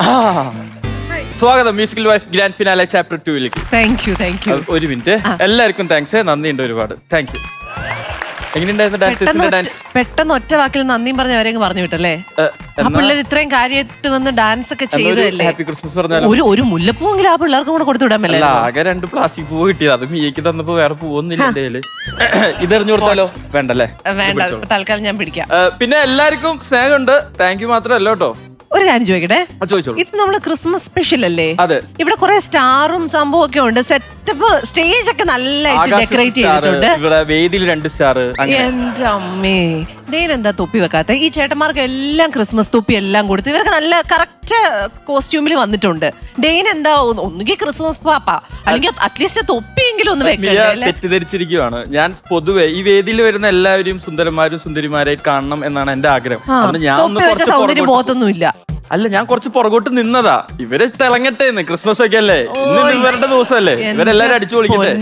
ആ. സ്വാഗതം musical wife grand finale chapter ടൂവിലേക്ക് thank you thank you ഒരു മിനിറ്റ്. എല്ലാവർക്കും താങ്ക്സ് നന്ദിയുണ്ട് ഒരുപാട്. താങ്ക് യു പെട്ടെന്ന് ഒറ്റ- പെട്ടെന്ന് ഒറ്റ വാക്കിൽ നന്ദിയും പറഞ്ഞ അവരെ പറഞ്ഞു വിട്ടല്ലേ ആ പിള്ളേർ ഇത്രയും കാര്യമായിട്ട് വന്ന് ഡാൻസ് ഒക്കെ ചെയ്തതല്ലേ? ഹാപ്പി ക്രിസ്മസ് പറഞ്ഞാലും ഒരു ഒരു മുല്ലപ്പൂവെങ്കിലും ആ പിള്ളേർക്കും കൂടെ കൊടുത്തു വിടാൻ അല്ല ആകെ രണ്ട് പ്ലാസ്റ്റിക് പൂവ് കിട്ടിയത്. അത് മിയക്ക് തന്നപ്പോ വേറെ പൂവൊന്നുമില്ല എന്റെ കയ്യിൽ. ഇതെറിഞ്ഞു കൊടുത്താലോ? വേണ്ടല്ലേ? വേണ്ട. തൽക്കാലം ഞാൻ പിടിക്കാം. ഏ, പിന്നെ എല്ലാവർക്കും സ്നേഹമുണ്ട്. താങ്ക് യു മാത്രമല്ല കേട്ടോ. ഒരു കാര്യം ചോദിക്കട്ടെ? ആ, ചോദിച്ചോളൂ. ഇത് നമ്മൾ ക്രിസ്മസ് സ്പെഷ്യൽ അല്ലേ? അതെ. ഇവിടെ കുറെ സ്റ്റാറും സംഭവം ഒക്കെ ഉണ്ട്. സെറ്റപ്പ് സ്റ്റേജ് ഒക്കെ നല്ലതായിട്ട് ഡെക്കറേറ്റ് ചെയ്തിട്ടുണ്ട്. ഇവിടെ വേദിയിൽ രണ്ട് സ്റ്റാർ എന്റെ അമ്മേ. എന്താ തൊപ്പി വെക്കാത്ത? ഈ ചേട്ടന്മാർക്ക് എല്ലാം ക്രിസ്മസ് തൊപ്പി എല്ലാം കൊടുത്ത് ഇവർക്ക് നല്ല കറക്റ്റ് കോസ്റ്റ്യൂമിൽ വന്നിട്ടുണ്ട്. ഡെയിൻ എന്താ ഒന്ന് ഒന്നുകിൽ ക്രിസ്മസ് പാപ്പ അല്ലെങ്കിൽ അറ്റ്ലീസ്റ്റ് തൊപ്പിയെങ്കിലും ഒന്ന് മിയ വെക്കണ്ടേ അല്ലേ? തെറ്റിദ്ധരിച്ചിരിക്കുവാണ്. ഞാൻ പൊതുവെ ഈ വേദിയിൽ വരുന്ന എല്ലാവരും സുന്ദരന്മാരും സുന്ദരിമാരെ കാണണം എന്നാണ് എന്റെ ആഗ്രഹം. ആ, അതുകൊണ്ട് ഞാൻ ഒന്ന് തൊപ്പി വെച്ച കുറച്ച് സൗന്ദര്യം പുറകോട്ട് പോകത്തൊന്നുമില്ല അല്ല ഞാൻ കുറച്ച് പുറകോട്ട് നിന്നതാ. ഇവർ തിളങ്ങട്ടെ ക്രിസ്മസ് ഒക്കെ അല്ലേ? ഇന്ന് ഇവരുടെ ദിവസമല്ലേ? ഇവരെല്ലാരും അടിച്ചു പൊളിക്കട്ടെ?